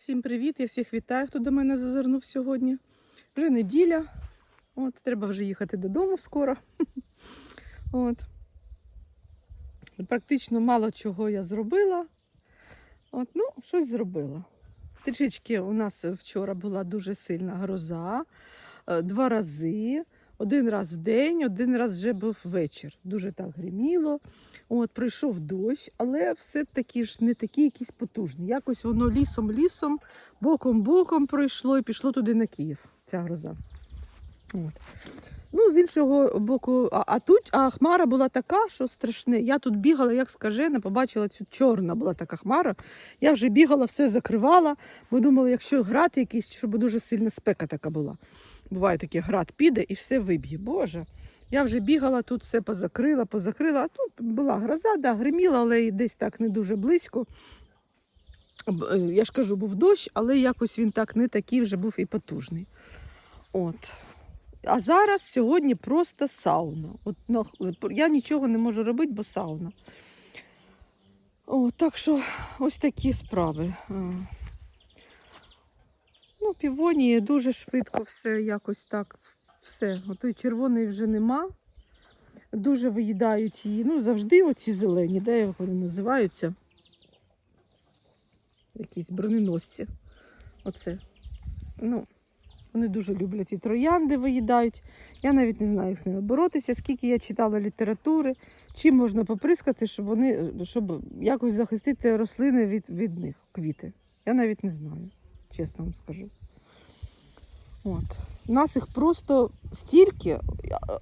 Всім привіт! Я всіх вітаю, хто до мене зазирнув сьогодні. Вже неділя. От, треба вже їхати додому скоро. От. Практично мало чого я зробила. От, ну, щось зробила. Трішечки у нас вчора була дуже сильна гроза, е, два рази. Один раз в день, один раз вже був вечір. Дуже так гриміло. От, прийшов дощ, але все-таки ж не такий якийсь потужний. Якось воно лісом-лісом, боком-боком пройшло і пішло туди на Київ, ця гроза. От. Ну, з іншого боку, а, а тут а хмара була така, що страшне. Я тут бігала, як скажена, побачила цю чорна була така хмара. Я вже бігала, все закривала, бо думала, якщо град якийсь, щоб дуже сильна спека така була. Буває таке, град піде і все виб'є. Боже. Я вже бігала, тут все позакрила, позакрила. А тут була гроза, да, гриміла, але і десь так не дуже близько. Е, Я ж кажу, був дощ, але якось він так не такий вже був і потужний. От. А зараз сьогодні просто сауна. От, ну, я нічого не можу робити, бо сауна. О, так що ось такі справи. Ну, півонії дуже швидко все якось так. Все. Отої червоної вже нема. Дуже виїдають її. Ну, завжди оці зелені, де як вони називаються? Якісь броненосці. Оце. Ну, вони дуже люблять ці троянди виїдають. Я навіть не знаю, як з ними боротися, скільки я читала літератури, чим можна поприскати, щоб вони, щоб якось захистити рослини від, від них, квіти. Я навіть не знаю, чесно вам скажу. От. У нас їх просто стільки,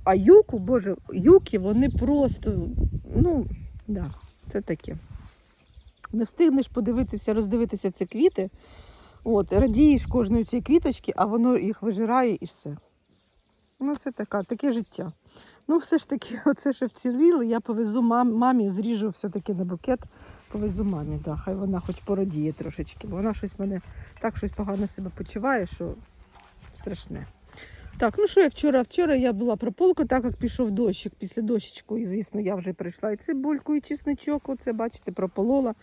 а- юку, боже, юки, вони просто, ну, да, це таке. Не встигнеш подивитися, роздивитися ці квіти. От, радієш кожної цієї квіточки, а воно їх вижирає і все. Ну, це така, таке життя. Ну, все ж таки, оце що вціліло, я повезу мам, мамі, зріжу все-таки на букет, повезу мамі, да, хай вона хоч порадіє трошечки, бо вона щось мене так щось погано себе почуває, що страшне. Так, ну що я вчора? Вчора я була прополка, так як пішов дощик. Після дощечку, і звісно, я вже прийшла і цибульку, і чесничок. Оце, бачите, прополола.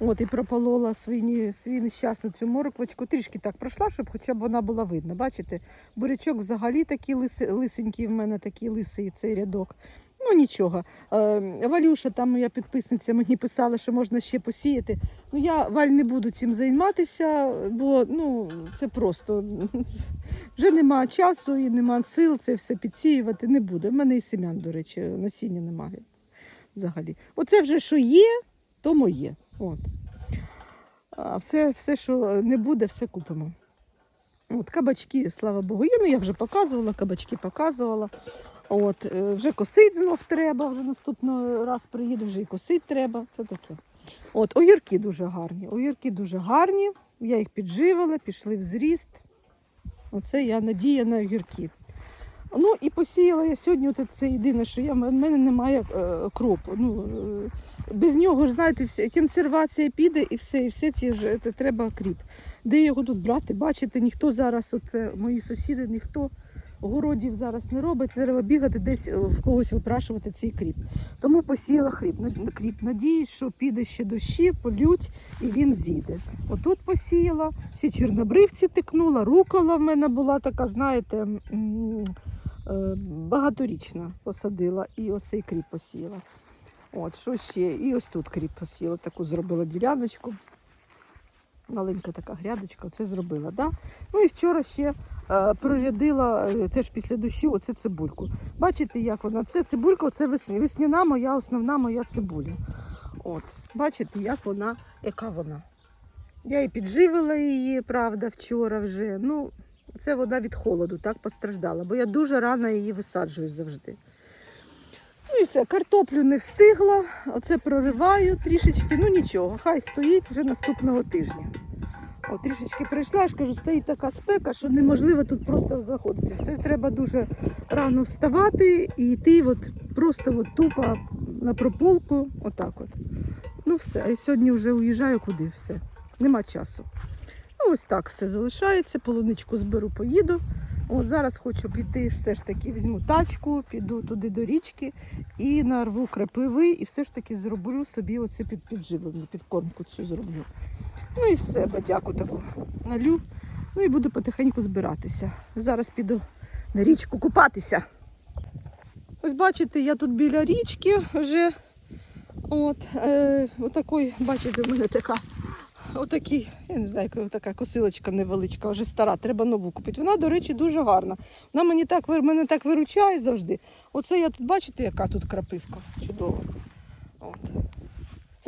От і прополола свій, свій нещасну цю морквочку. Трішки так пройшла, щоб хоча б вона була видна. Бачите, бурячок взагалі такий лисенький в мене такий лисий цей рядок. Ну нічого. Е, Валюша, там моя підписниця, мені писала, що можна ще посіяти. Ну я Валь не буду цим займатися, бо ну це просто вже немає часу і немає сил це все підсіювати. Не буде. У мене і семян, до речі, насіння немає взагалі. Оце вже що є, то моє. От. А все, все, що не буде, все купимо. От, кабачки, слава Богу, є. Ну, я вже показувала, кабачки показувала. От, е, вже косить знов треба, вже наступного раз приїду, вже і косить треба. Це таке. От, огірки дуже гарні. Огірки дуже гарні. Я їх підживила, пішли в зріст. Оце я надія на огірки. Ну і посіяла я сьогодні, от це єдине, що я, в мене немає е, кропу. Ну, е, без нього ж знаєте, вся консервація піде і все, і все ці ж це треба кріп. Де його тут брати? Бачите, ніхто зараз, оце мої сусіди, ніхто городів зараз не робить. Треба бігати десь е, в когось випрашувати цей кріп. Тому посіяла хріб, на- кріп. Надіюсь, що піде ще дощі, полють і він зійде. Отут посіяла, всі чорнобривці тикнула, рукола в мене була така, знаєте, е, багаторічна посадила і оцей кріп посіяла. От, що ще? І ось тут кріп посіяла, таку зробила діляночку. Маленька така грядочка, це зробила. Да? Ну і вчора ще е, прорядила е, теж після дощу оце цибульку. Бачите, як вона? Це цибулька, це весняна моя, основна моя цибуля. От, бачите, як вона, яка вона. Я і підживила її, правда, вчора вже. Ну, це вода від холоду, так постраждала, бо я дуже рано її висаджую завжди. І все, картоплю не встигла, оце прориваю трішечки, ну нічого, хай стоїть вже наступного тижня. О, трішечки прийшла, я ж кажу, стоїть така спека, що неможливо тут просто знаходитися. Це треба дуже рано вставати і йти от просто от тупо на прополку, отак от. Ну все, і сьогодні вже уїжджаю куди все. Нема часу. Ну, ось так все залишається, полуничку зберу, поїду. От зараз хочу піти, все ж таки візьму тачку, піду туди до річки і нарву крапиви, і все ж таки зроблю собі оце під підживлення, підкормку цю зроблю. Ну і все, бадяку таку налю. Ну і буду потихеньку збиратися. Зараз піду на річку купатися. Ось бачите, я тут біля річки вже. От, е, отакий, бачите, в мене така, отакий, я не знаю, така косилочка невеличка, вже стара, треба нову купити. Вона, до речі, дуже гарна. Вона мені так, мене так виручає завжди. Оце я тут, бачите, яка тут крапивка. Чудова. От.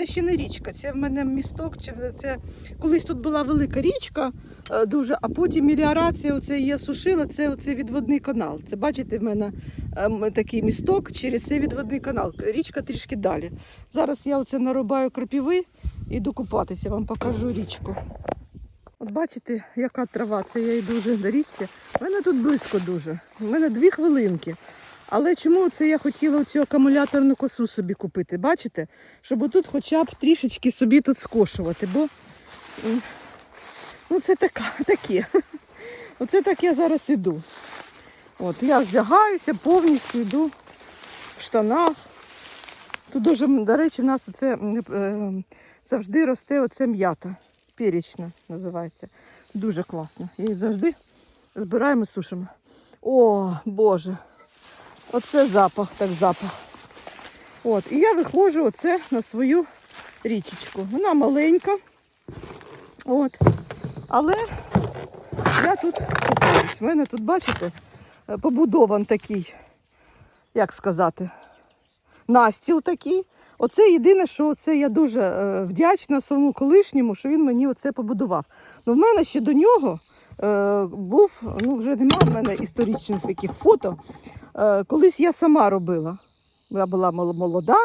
Це ще не річка, це в мене місток. Це колись тут була велика річка, е, дуже, а потім меліорація оце її сушила, це оце відводний канал. Це бачите, в мене ем, такий місток через цей відводний канал. Річка трішки далі. Зараз я оце нарубаю крапіви і купатися, вам покажу річку. От бачите, яка трава, це я йду вже на річці. У мене тут близько дуже. У мене дві хвилинки. Але чому це я хотіла цю акумуляторну косу собі купити? Бачите? Щоб тут хоча б трішечки собі тут скошувати, бо ну, це така, таке. Оце так я зараз іду. От, я вдягаюся, повністю йду в штанах. Тут дуже, до речі, в нас оце, е, завжди росте оце м'ята. Пірічна називається. Дуже класно. Її завжди збираємо і сушимо. О, Боже! Оце запах, так запах. От, і я виходжу оце на свою річечку. Вона маленька. От. Але я тут купаюсь. У мене тут, бачите, е, побудован такий, як сказати, настіл такий. Оце єдине, що оце я дуже е, вдячна своєму колишньому, що він мені оце побудував. Ну, в мене ще до нього е, був, ну вже нема в мене історичних таких фото. Е, колись я сама робила. Я була молода,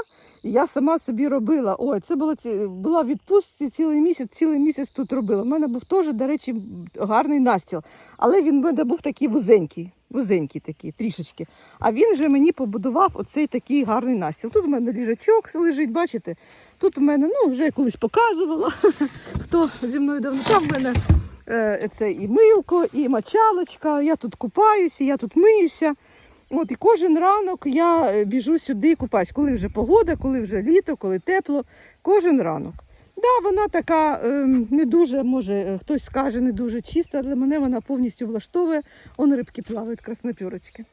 і я сама собі робила. Ой, це було ці- була відпустці цілий місяць, цілий місяць тут робила. У мене був теж, до речі, гарний настіл. Але він в мене був такий вузенький, вузенький такий, трішечки. А він же мені побудував оцей такий гарний настіл. Тут в мене ліжачок лежить, бачите? Тут в мене, ну, вже колись показувала, хто зі мною давно. Там в мене е, це і милко, і мочалочка. Я тут купаюся, я тут миюся. От, і кожен ранок я е, біжу сюди купаюсь, коли вже погода, коли вже літо, коли тепло. Кожен ранок. Да, вона така ем, не дуже, може, е, хтось скаже, не дуже чиста, але мене вона повністю влаштовує. Он рибки плавають, краснопірочки.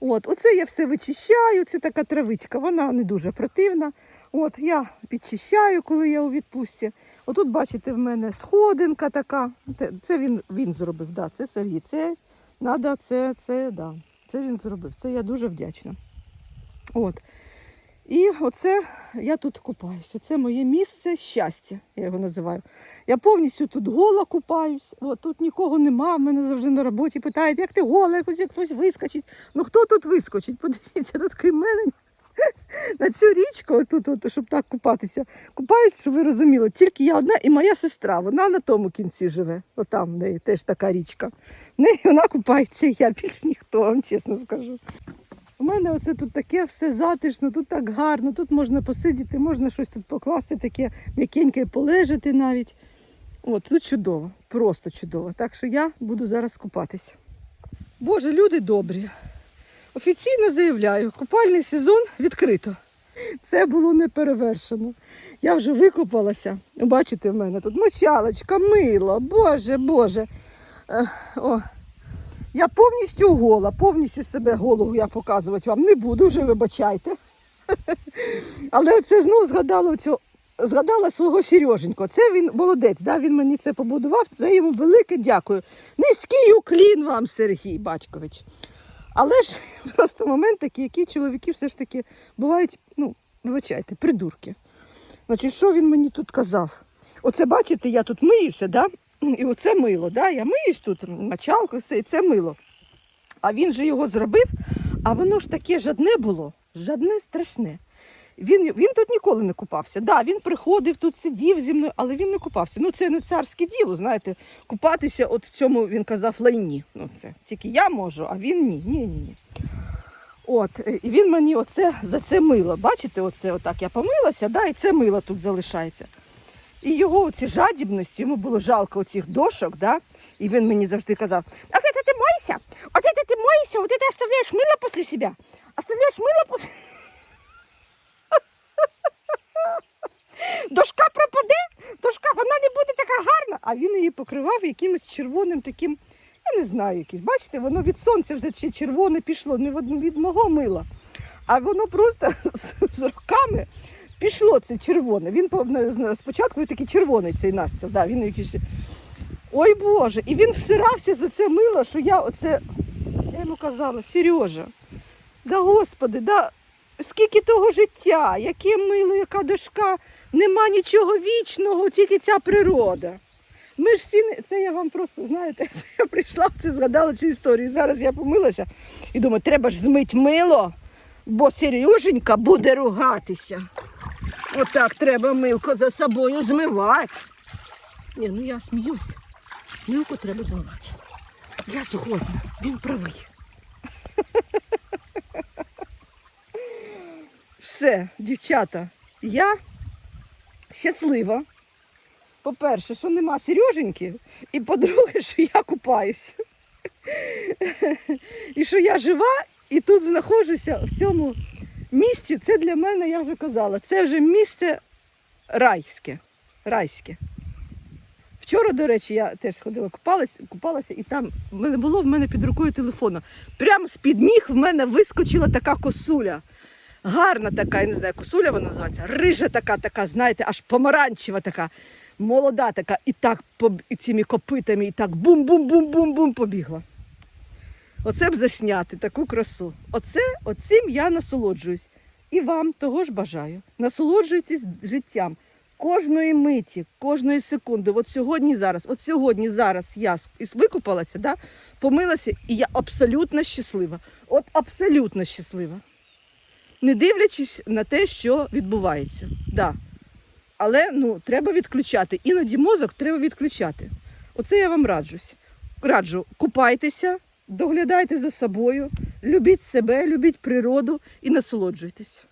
От, оце я все вичищаю, це така травичка, вона не дуже противна. От, я підчищаю, коли я у відпустці. Отут, бачите, в мене сходинка така. Це він, він зробив, да, це Сергій. Це надо, це, це, да, це він зробив. Це я дуже вдячна. От. І оце я тут купаюся. Це моє місце щастя, я його називаю. Я повністю тут гола купаюсь. От, тут нікого нема. в Мене завжди на роботі питають, як ти гола, як хтось вискочить. Ну хто тут вискочить? Подивіться, тут крім мене на цю річку, тут, от, щоб так купатися. Купаюсь, щоб ви розуміли, тільки я одна і моя сестра. Вона на тому кінці живе. Отам в неї теж така річка. В неї вона купається, я більш ніхто, вам чесно скажу. У мене оце тут таке все затишно, тут так гарно, тут можна посидіти, можна щось тут покласти, таке м'якеньке полежати навіть. От, тут чудово, просто чудово. Так що я буду зараз купатися. Боже, люди добрі. Офіційно заявляю, купальний сезон відкрито. Це було не перевершено. Я вже викупалася. Бачите, в мене тут мочалочка, мило, боже, боже. Е, О, я повністю гола, повністю себе голову я показувати вам не буду, вже вибачайте. Але оце знову згадала оцю, згадала свого Сереженько. Це він молодець, да? він мені це побудував. Це йому велике дякую. Низький уклін вам, Сергій Батькович. Але ж просто момент такий, які чоловіки все ж таки бувають, ну, вибачайте, придурки. Значить, що він мені тут казав? Оце бачите, я тут миюся, да? і оце мило. Да? Я миюсь тут, мочалку, все, і це мило. А він же його зробив, а воно ж таке жадне було, жадне страшне. Він, він тут ніколи не купався. Да, він приходив тут, сидів зі мною, але він не купався. Ну, це не царське діло, знаєте, купатися от в цьому, він казав, лайні. Ну, це тільки я можу, а він ні. Ні, ні, ні. От, е, і він мені оце за це мило. Бачите, оце отак я помилася, да, і це мило тут залишається. І його оці жадібності, йому було жалко оцих дошок, да? і він мені завжди казав: а ти моєшся? От це ти моєшся, от ти оставляєш мило після себе. Оставляєш мило після... Дошка пропаде, дошка, вона не буде така гарна. А він її покривав якимось червоним таким, я не знаю, якийсь. Бачите, воно від сонця вже червоне пішло, не від, мого мила. А воно просто з, роками пішло це червоне. Він спочатку він такий червоний цей настіл. Да, він якийсь... Ой Боже, і він всирався за це мило, що я оце, я йому казала, Сережа, да господи, да скільки того життя, яке мило, яка дошка, нема нічого вічного, тільки ця природа. Ми ж всі, не- це я вам просто, знаєте, я прийшла, це згадала цю історію. Зараз я помилася і думаю, треба ж змить мило, бо Сереженька буде ругатися. Отак треба милко за собою змивати. Ні, ну я сміюсь. Милку треба змивати. Я згодна, він правий. Все, дівчата, я щаслива. По-перше, що нема Сереженьки, і по-друге, що я купаюся. І що я жива і тут знаходжуся в цьому місці. Це для мене, я вже казала, це вже місце райське. райське. Вчора, до речі, я теж ходила купалась, купалася, і там мене було в мене під рукою телефона. Прямо з-під ніг в мене вискочила така косуля. Гарна така, я не знаю, косуля вона називається. Рижа така, така, знаєте, аж помаранчева така, молода така, і так і цими копитами, і так бум-бум-бум-бум-бум побігла. Оце б засняти таку красу. Оце, оцим я насолоджуюсь. І вам того ж бажаю. Насолоджуйтесь життям. Кожної миті, кожної секунди. От сьогодні зараз, от сьогодні зараз я викупалася, да, помилася, і я абсолютно щаслива. От абсолютно щаслива. Не дивлячись на те, що відбувається. Да. Але ну, треба відключати. Іноді мозок треба відключати. Оце я вам раджусь. Раджу, купайтеся, доглядайте за собою, любіть себе, любіть природу і насолоджуйтесь.